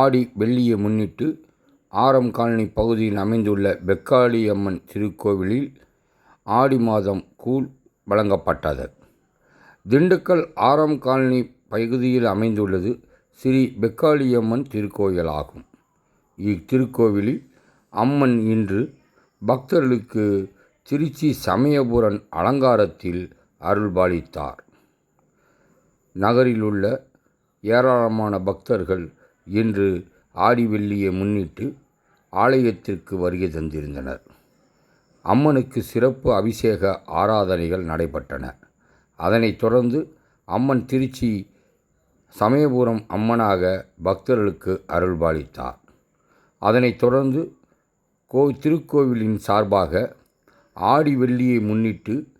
ஆடி வெள்ளியை முன்னிட்டு ஆரம் காலனி பகுதியில் அமைந்துள்ள பெக்காளியம்மன் திருக்கோவிலில் ஆடி மாதம் கூழ் வழங்கப்பட்டது. திண்டுக்கல் ஆரம் காலனி பகுதியில் அமைந்துள்ளது ஸ்ரீ பெக்காளியம்மன் திருக்கோயிலாகும். இத்திருக்கோவிலில் அம்மன் இன்று பக்தர்களுக்கு திருச்சி சமயபுரன் அலங்காரத்தில் அருள்பாலித்தார். நகரில் உள்ள ஏராளமான பக்தர்கள் இன்று ஆடி வெள்ளியை முன்னிட்டு ஆலயத்திற்கு வருகை தந்திருந்தனர். அம்மனுக்கு சிறப்பு அபிஷேக ஆராதனைகள் நடைபெற்றன. அதனைத் தொடர்ந்து அம்மன் திருச்சி சமயபுரம் அம்மனாக பக்தர்களுக்கு அருள்பாலித்தார். அதனைத் தொடர்ந்து கோ திருக்கோவிலின் சார்பாக ஆடி வெள்ளியை முன்னிட்டு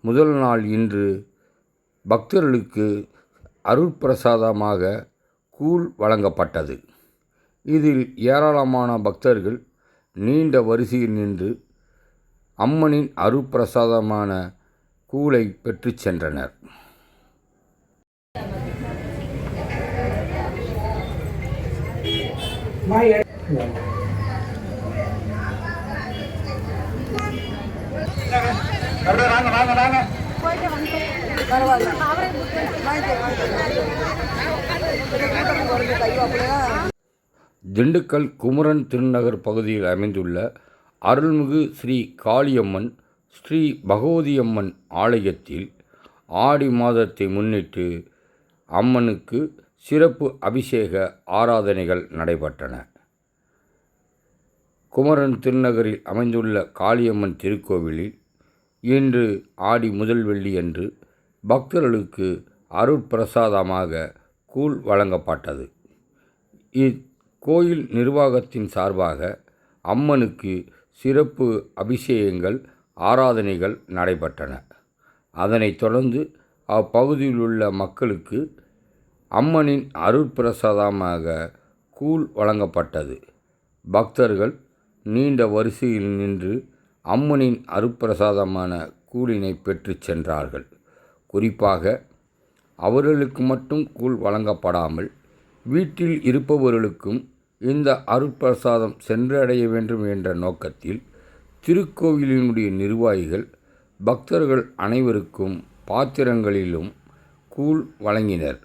முதல் நாள் இன்று பக்தர்களுக்கு அருட்பிரசாதமாக கூழ் வழங்கப்பட்டது. இதில் ஏராளமான பக்தர்கள் நீண்ட வரிசையில் நின்று அம்மனின் அருப்பிரசாதமான கூழை பெற்றுச் சென்றனர். வாங்க வாங்க வாங்க. திண்டுக்கல் குமரன் திருநகர் பகுதியில் அமைந்துள்ள அருள்மிகு ஸ்ரீ காளியம்மன் ஸ்ரீ பகவதியம்மன் ஆலயத்தில் ஆடி மாதத்தை முன்னிட்டு அம்மனுக்கு சிறப்பு அபிஷேக ஆராதனைகள் நடைபெற்றன. குமரன் திருநகரில் அமைந்துள்ள காளியம்மன் திருக்கோவிலில் இன்று ஆடி முதல் வெள்ளியன்று பக்தர்களுக்கு அருட்பிரசாதமாக கூழ் வழங்கப்பட்டது. இக்கோயில் நிர்வாகத்தின் சார்பாக அம்மனுக்கு சிறப்பு அபிஷேகங்கள் ஆராதனைகள் நடைபெற்றன. அதனைத் தொடர்ந்து அப்பகுதியில் உள்ள மக்களுக்கு அம்மனின் அருட்பிரசாதமாக கூழ் வழங்கப்பட்டது. பக்தர்கள் நீண்ட வரிசையில் நின்று அம்மனின் அருட்பிரசாதமான கூலினை பெற்றுச் சென்றார்கள். குறிப்பாக அவர்களுக்கு மட்டும் கூழ் வழங்கப்படாமல் வீட்டில் இருப்பவர்களுக்கும் இந்த அருட்பிரசாதம் சென்றடைய வேண்டும் என்ற நோக்கத்தில் திருக்கோவிலினுடைய நிர்வாகிகள் பக்தர்கள் அனைவருக்கும் பாத்திரங்களிலும் கூழ் வழங்கினர்.